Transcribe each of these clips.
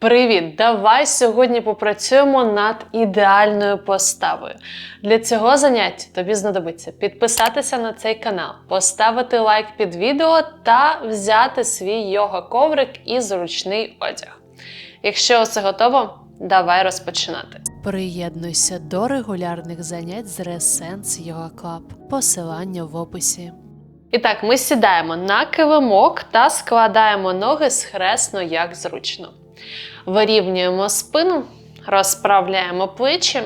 Привіт! Давай сьогодні попрацюємо над ідеальною поставою. Для цього заняття тобі знадобиться підписатися на цей канал, поставити лайк під відео та взяти свій йога-коврик і зручний одяг. Якщо все готово, давай розпочинати. Приєднуйся до регулярних занять з Resens Yoga Club. Посилання в описі. І так, ми сідаємо на килимок та складаємо ноги схресно, як зручно. Вирівнюємо спину, розправляємо плечі.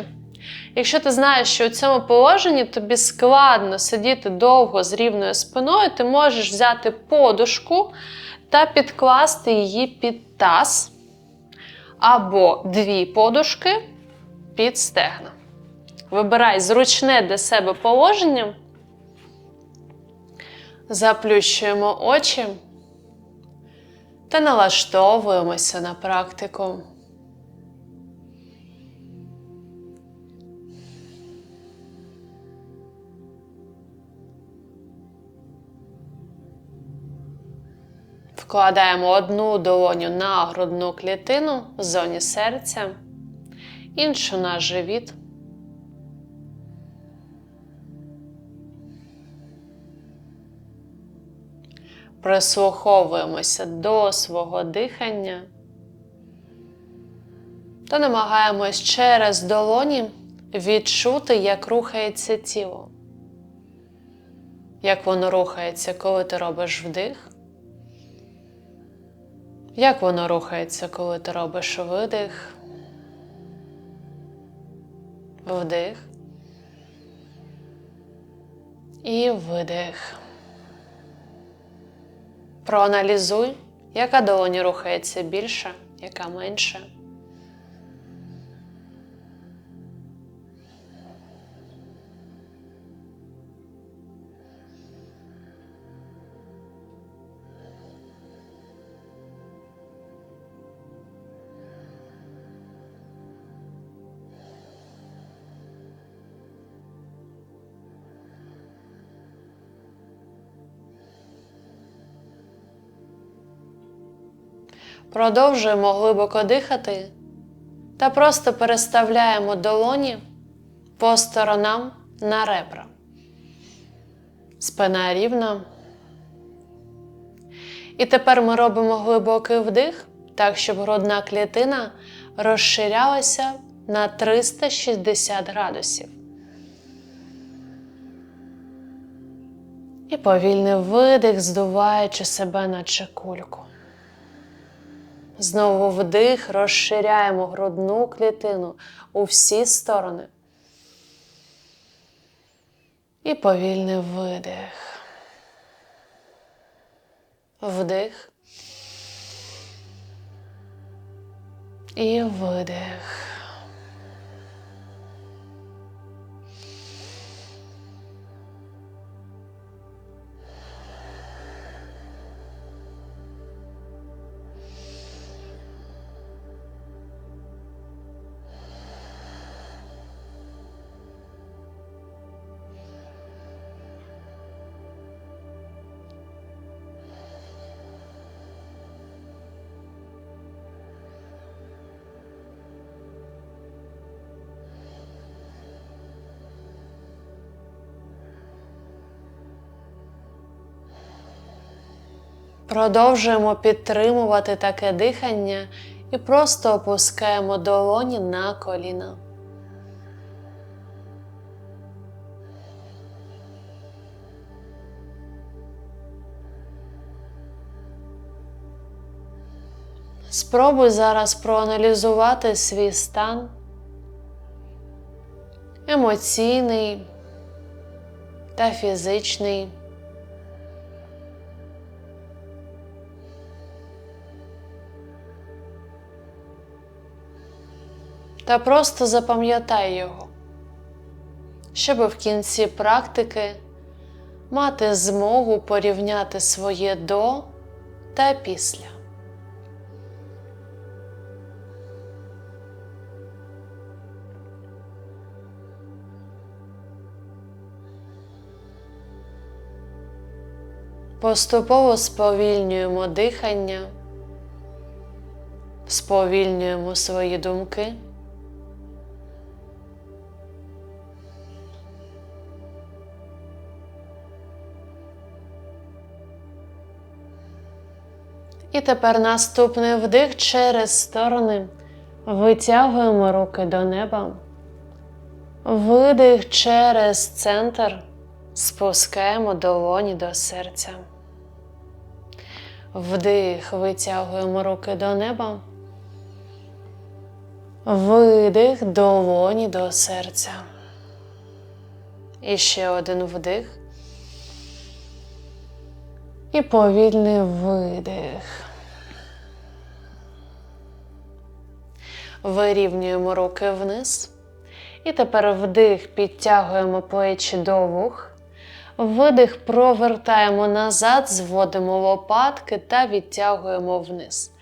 Якщо ти знаєш, що у цьому положенні тобі складно сидіти довго з рівною спиною, ти можеш взяти подушку та підкласти її під таз або дві подушки під стегна. Вибирай зручне для себе положення. Заплющуємо очі та налаштовуємося на практику. Вкладаємо одну долоню на грудну клітину в зоні серця, іншу на живіт. Прислуховуємося до свого дихання та намагаємось через долоні відчути, як рухається тіло. Як воно рухається, коли ти робиш вдих. Як воно рухається, коли ти робиш видих. Вдих. І видих. Проаналізуй, яка долоні рухається більше, яка менше. Продовжуємо глибоко дихати та просто переставляємо долоні по сторонам на ребра. Спина рівна. І тепер ми робимо глибокий вдих, так, щоб грудна клітина розширялася на 360 градусів. І повільний видих, здуваючи себе наче кульку. Знову вдих, розширяємо грудну клітину у всі сторони. І повільний видих. Вдих. І видих. Продовжуємо підтримувати таке дихання і просто опускаємо долоні на коліна. Спробуй зараз проаналізувати свій стан емоційний та фізичний. Та просто запам'ятай його, щоб в кінці практики мати змогу порівняти своє до та після. Поступово сповільнюємо дихання. Сповільнюємо свої думки. Тепер наступний вдих через сторони. Витягуємо руки до неба. Видих через центр. Спускаємо долоні до серця. Вдих, витягуємо руки до неба. Видих, долоні до серця. І ще один вдих. І повільний видих. Вирівнюємо руки вниз. І тепер вдих, підтягуємо плечі до вух. Видих провертаємо назад, зводимо лопатки та відтягуємо вниз.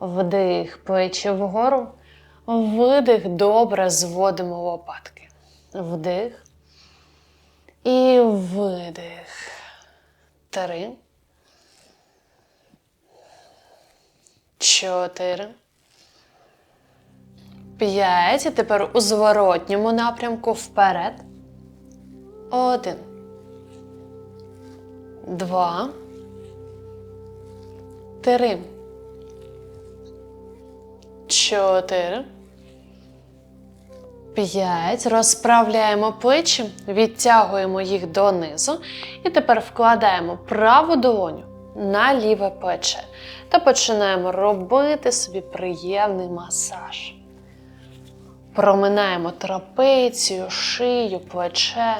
Вдих, плечі вгору. Видих, добре зводимо лопатки. Вдих. І видих. Три. Чотири. П'ять. І тепер у зворотньому напрямку вперед. Один. Два. Три. Чотири. П'ять. Розправляємо плечі, відтягуємо їх донизу. І тепер вкладаємо праву долоню на ліве плече та починаємо робити собі приємний масаж. Проминаємо трапецію, шию, плече.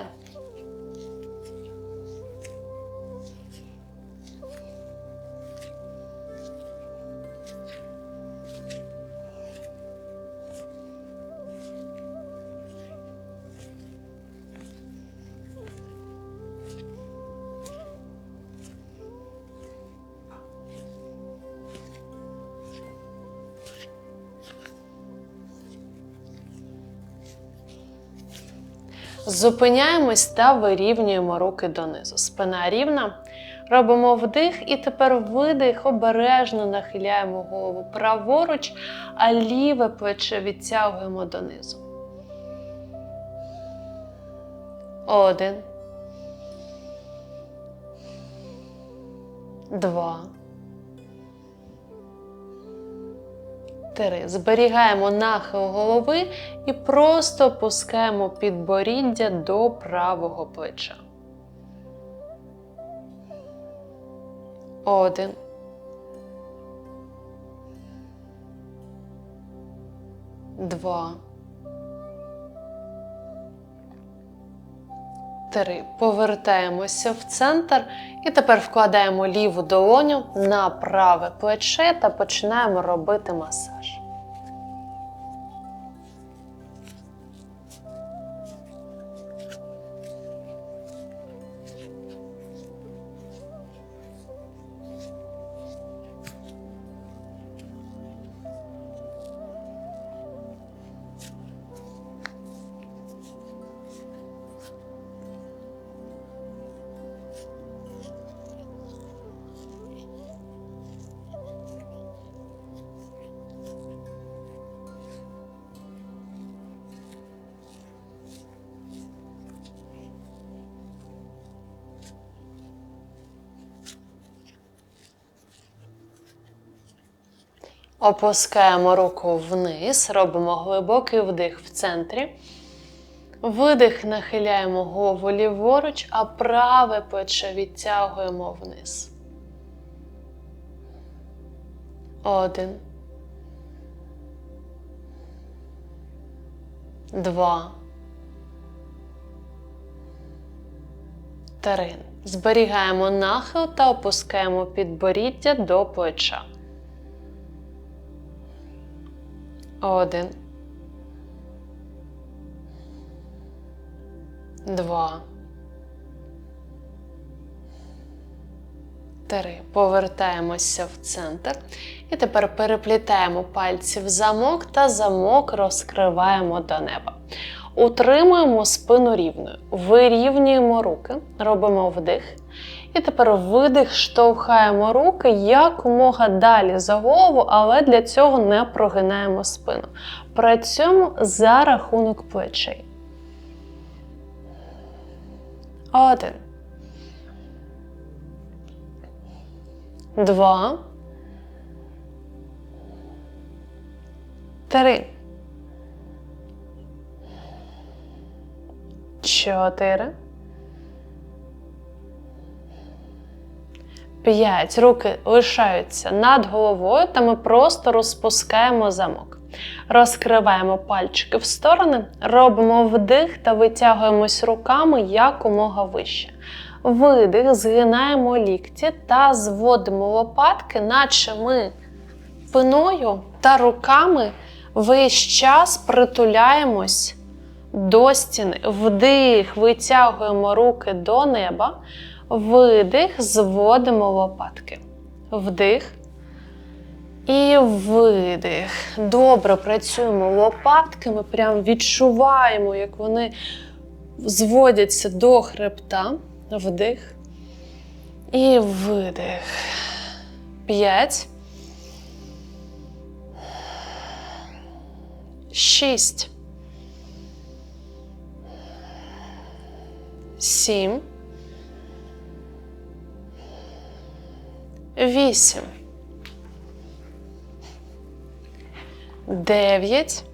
Зупиняємось та вирівнюємо руки донизу. Спина рівна. Робимо вдих і тепер видих, обережно нахиляємо голову праворуч, а ліве плече відтягуємо донизу. Один. Два. Зберігаємо нахил голови і просто опускаємо підборіддя до правого плеча. Один. Два. Три. Повертаємося в центр і тепер вкладаємо ліву долоню на праве плече та починаємо робити масаж. Опускаємо руку вниз, робимо глибокий вдих в центрі. Видих, нахиляємо голову ліворуч, а праве плече відтягуємо вниз. Один. Два. Три. Зберігаємо нахил та опускаємо підборіддя до плеча. Один. Два. Три. Повертаємося в центр. І тепер переплітаємо пальці в замок та замок розкриваємо до неба. Утримуємо спину рівною. Вирівнюємо руки, робимо вдих. І тепер видих, штовхаємо руки якомога далі за голову, але для цього не прогинаємо спину. Працюємо за рахунок плечей. Один. Два. Три. Чотири. П'ять. Руки лишаються над головою, та ми просто розпускаємо замок. Розкриваємо пальчики в сторони, робимо вдих та витягуємось руками якомога вище. Видих, згинаємо лікті та зводимо лопатки, наче ми спиною та руками весь час притуляємось до стіни. Вдих, витягуємо руки до неба. Видих, зводимо лопатки. Вдих. І видих. Добре працюємо лопатками, прям відчуваємо, як вони зводяться до хребта. Вдих. І видих. П'ять. Шість. Сім. Вісім. Дев'ять.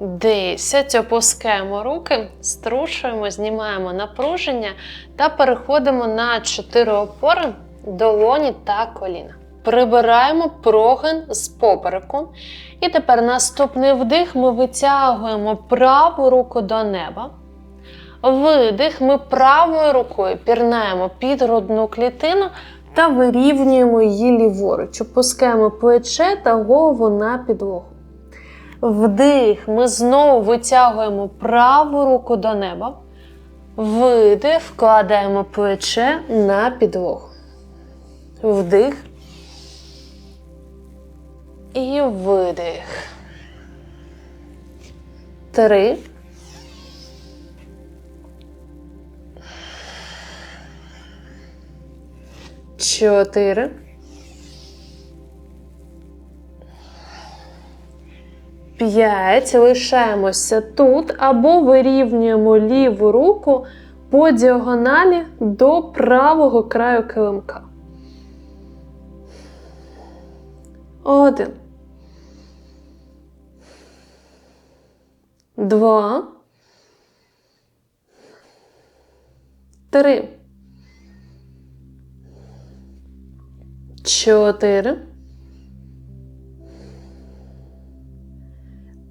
Десять. Опускаємо руки, струшуємо, знімаємо напруження та переходимо на чотири опори долоні та коліна. Прибираємо прогин з попереку. І тепер наступний вдих ми витягуємо праву руку до неба. Видих ми правою рукою пірнаємо під грудну клітину та вирівнюємо її ліворуч. Опускаємо плече та голову на підлогу. Вдих, ми знову витягуємо праву руку до неба. Видих, вкладаємо плече на підлогу. Вдих. І видих. Три. Чотири. П'ять. Лишаємося тут або вирівнюємо ліву руку по діагоналі до правого краю килимка. Один. Два. Три. Чотири.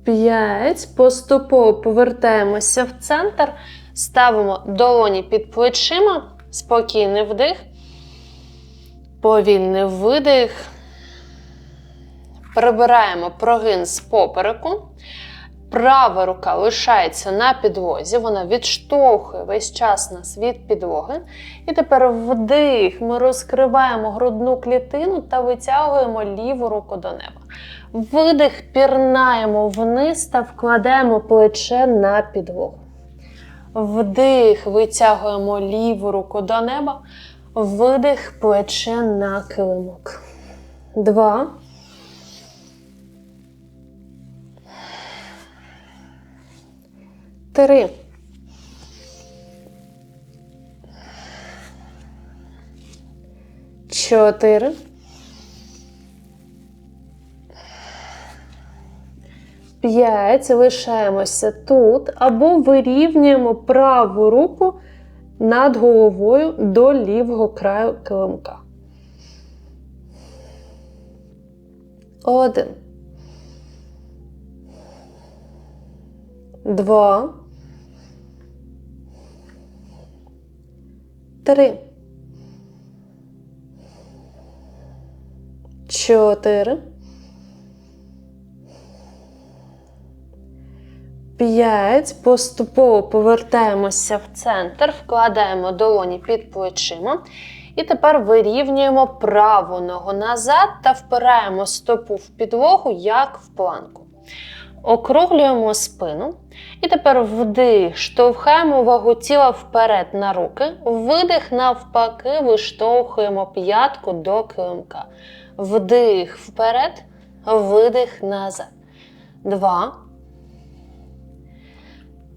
П'ять. Поступово повертаємося в центр. Ставимо долоні під плечима. Спокійний вдих. Повільний видих. Прибираємо прогин з попереку. Права рука лишається на підлозі, вона відштовхує весь час нас від підлоги. І тепер вдих. Ми розкриваємо грудну клітину та витягуємо ліву руку до неба. Видих, пірнаємо вниз та вкладаємо плече на підлогу. Вдих, витягуємо ліву руку до неба. Видих, плече на килимок. Два. Три. Чотири. П'ять. Лишаємося тут або вирівнюємо праву руку над головою до лівого краю килимка. Один. Два. Три. Чотири. П'ять. Поступово повертаємося в центр, вкладаємо долоні під плечима. І тепер вирівнюємо праву ногу назад та впираємо стопу в підлогу, як в планку. Округлюємо спину. І тепер вдих, штовхаємо вагу тіла вперед на руки. Видих навпаки, виштовхуємо п'ятку до килимка. Вдих вперед, видих назад. Два.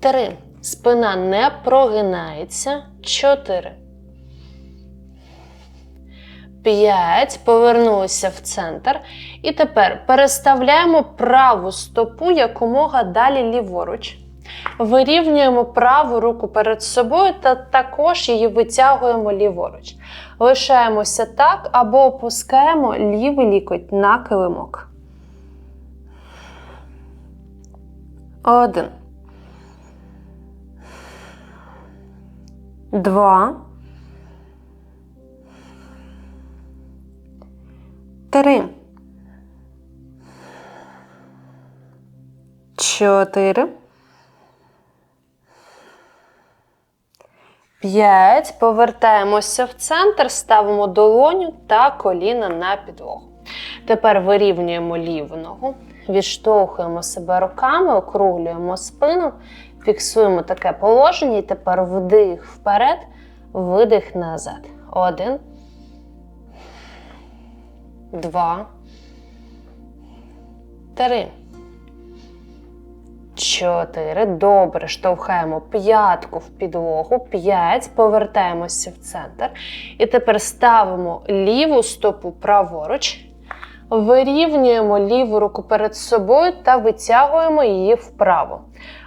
Три. Спина не прогинається. Чотири. П'ять. Повернулися в центр. І тепер переставляємо праву стопу якомога далі ліворуч. Вирівнюємо праву руку перед собою та також її витягуємо ліворуч. Лишаємося так або опускаємо лівий лікоть на килимок. Один. Два. Три. Чотири. П'ять. Повертаємося в центр, ставимо долоню та коліна на підлогу. Тепер вирівнюємо ліву ногу, відштовхуємо себе руками, округлюємо спину, фіксуємо таке положення. І тепер вдих вперед, видих назад. Один. Два. Три. Чотири. Добре. Штовхаємо п'ятку в підлогу. П'ять. Повертаємося в центр. І тепер ставимо ліву стопу праворуч. Вирівнюємо ліву руку перед собою та витягуємо її вправо.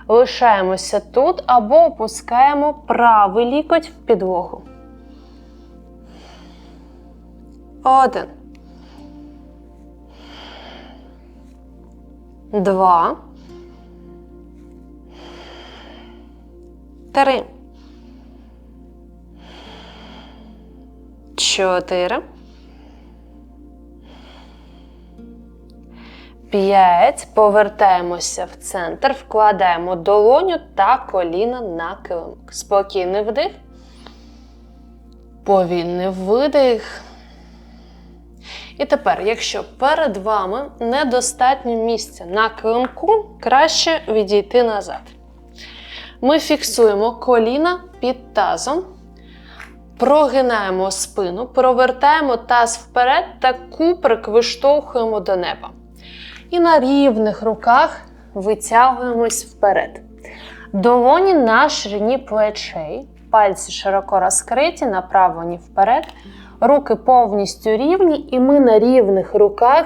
Лишаємося тут або опускаємо правий лікоть в підлогу. Один. Два. Три. Чотири. П'ять. Повертаємося в центр, вкладаємо долоню та коліна на килимок. Спокійний вдих. Повільний видих. І тепер, якщо перед вами недостатньо місця на килимку, краще відійти назад. Ми фіксуємо коліна під тазом, прогинаємо спину, провертаємо таз вперед та куприк виштовхуємо до неба. І на рівних руках витягуємось вперед. Долоні на ширині плечей, пальці широко розкриті, направлені вперед. Руки повністю рівні, і ми на рівних руках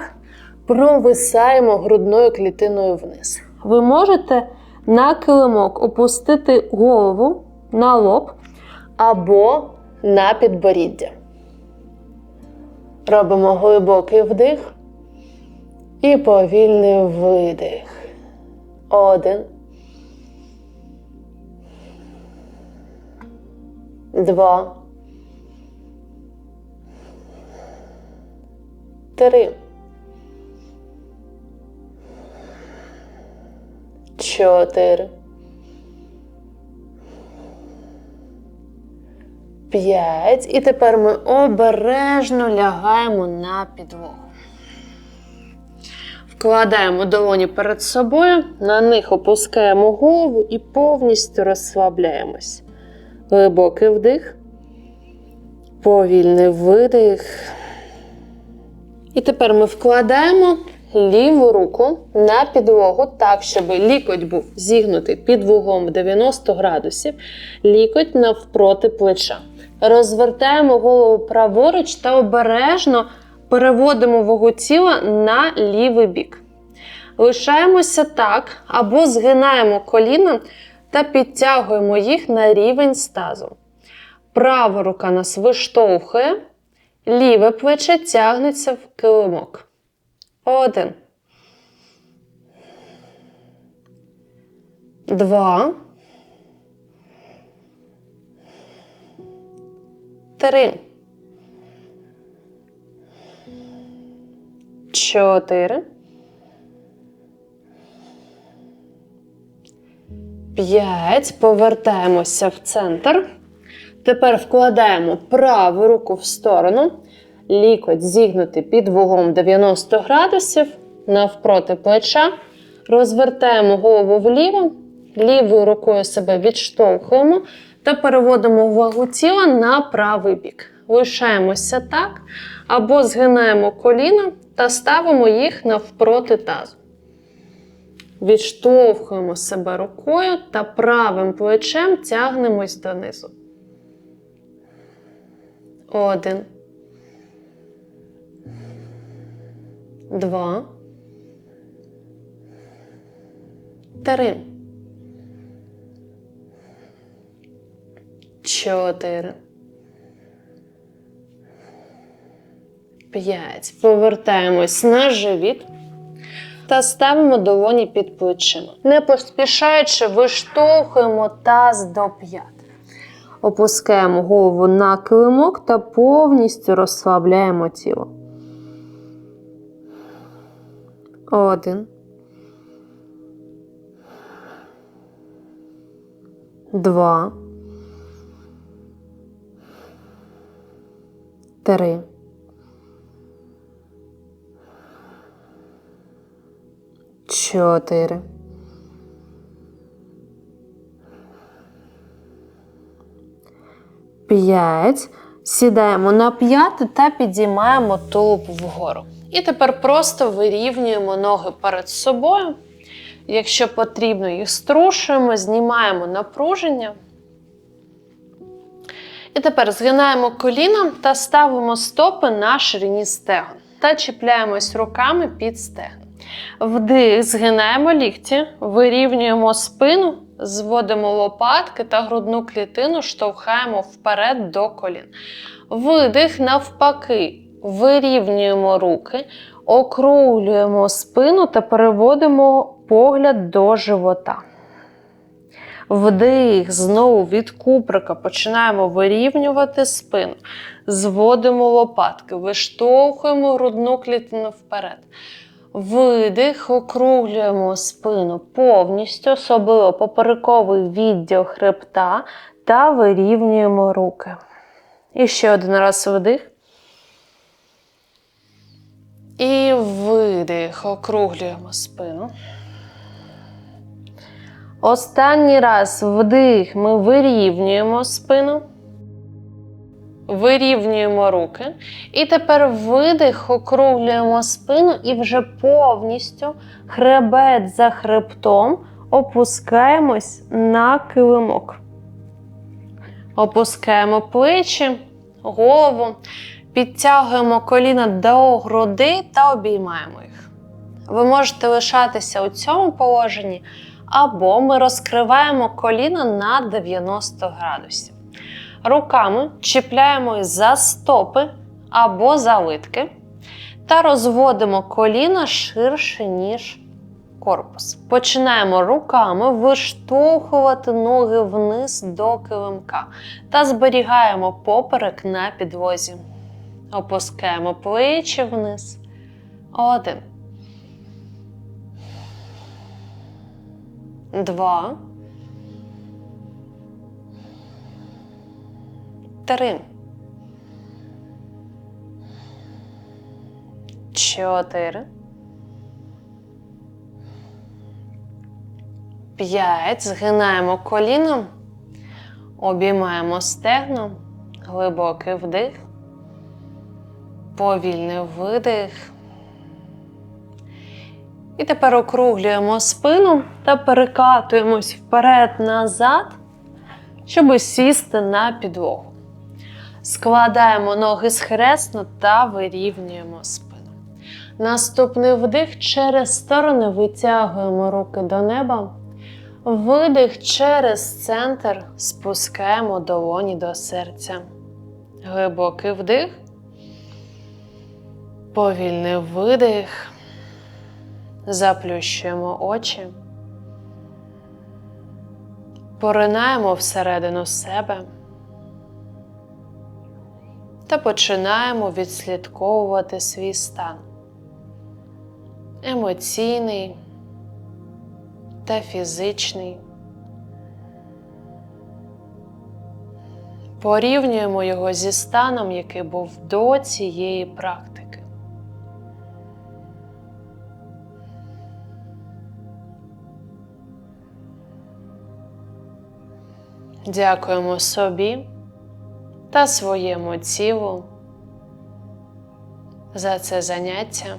провисаємо грудною клітиною вниз. Ви можете на килимок опустити голову на лоб або на підборіддя. Робимо глибокий вдих і повільний видих. Один. Два. Три. Чотири. П'ять. І тепер ми обережно лягаємо на підлогу. Вкладаємо долоні перед собою, на них опускаємо голову і повністю розслабляємось. Глибокий вдих, повільний видих. І тепер ми вкладаємо ліву руку на підлогу так, щоб лікоть був зігнутий під вуглом 90 градусів, лікоть навпроти плеча. Розвертаємо голову праворуч та обережно переводимо вагу тіла на лівий бік. Лишаємося так, або згинаємо коліна та підтягуємо їх на рівень стазу. Права рука нас виштовхує, ліве плече тягнеться в килимок. Один. Два. Три. Чотири. П'ять. Повертаємося в центр. Тепер вкладаємо праву руку в сторону. Лікоть зігнути під вуглом 90 градусів навпроти плеча. Розвертаємо голову вліво, лівою рукою себе відштовхуємо та переводимо увагу тіла на правий бік. Лишаємося так, або згинаємо коліна та ставимо їх навпроти тазу. Відштовхуємо себе рукою та правим плечем тягнемось донизу. Один. Два. Три. Чотири. П'ять. Повертаємось на живіт та ставимо долоні під плечима. Не поспішаючи, виштовхуємо таз до п'ят. Опускаємо голову на килимок та повністю розслабляємо тіло. Один. Два. Три. Чотири. П'ять. Сідаємо на п'яти та підіймаємо тулуб вгору. І тепер просто вирівнюємо ноги перед собою. Якщо потрібно, їх струшуємо, знімаємо напруження. І тепер згинаємо коліна та ставимо стопи на ширині стегон та чіпляємось руками під стегна. Вдих, згинаємо лікті, вирівнюємо спину, зводимо лопатки та грудну клітину, штовхаємо вперед до колін. Видих навпаки, вирівнюємо руки, округлюємо спину та переводимо погляд до живота. Вдих, знову від куприка починаємо вирівнювати спину, зводимо лопатки, виштовхуємо грудну клітину вперед. Видих, округлюємо спину повністю, особливо поперековий відділ хребта та вирівнюємо руки. І ще один раз вдих. І видих, округлюємо спину. Останній раз вдих ми вирівнюємо спину. Вирівнюємо руки. І тепер видих, округлюємо спину і вже повністю хребет за хребтом опускаємось на килимок. Опускаємо плечі, голову, підтягуємо коліна до груди та обіймаємо їх. Ви можете лишатися у цьому положенні, або ми розкриваємо коліна на 90 градусів. Руками чіпляємо за стопи або за литки та розводимо коліна ширше, ніж корпус. Починаємо руками виштовхувати ноги вниз до килимка та зберігаємо поперек на підлозі. Опускаємо плечі вниз. Один. Два. Три. Чотири. П'ять. Згинаємо коліном. Обіймаємо стегно. Глибокий вдих. Повільний видих. І тепер округлюємо спину та перекатуємось вперед-назад, щоб сісти на підлогу. Складаємо ноги схресно та вирівнюємо спину. Наступний вдих через сторони витягуємо руки до неба. Видих через центр спускаємо долоні до серця. Глибокий вдих. Повільний видих. Заплющуємо очі. Поринаємо всередину себе та починаємо відслідковувати свій стан емоційний та фізичний. Порівнюємо його зі станом, який був до цієї практики. Дякуємо собі та своєму тілу за це заняття.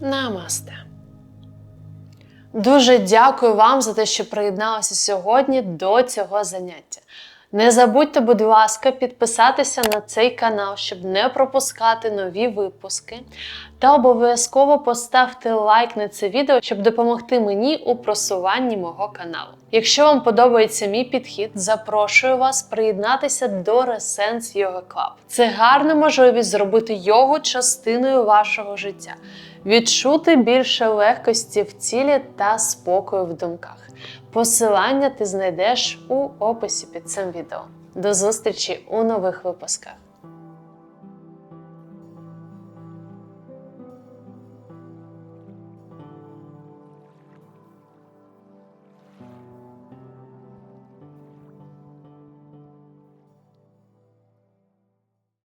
Намасте. Дуже дякую вам за те, що приєдналися сьогодні до цього заняття. Не забудьте, будь ласка, підписатися на цей канал, щоб не пропускати нові випуски. Та обов'язково поставте лайк на це відео, щоб допомогти мені у просуванні мого каналу. Якщо вам подобається мій підхід, запрошую вас приєднатися до Resens Yoga Club. Це гарна можливість зробити йогу частиною вашого життя, відчути більше легкості в тілі та спокою в думках. Посилання ти знайдеш у описі під цим відео. До зустрічі у нових випусках.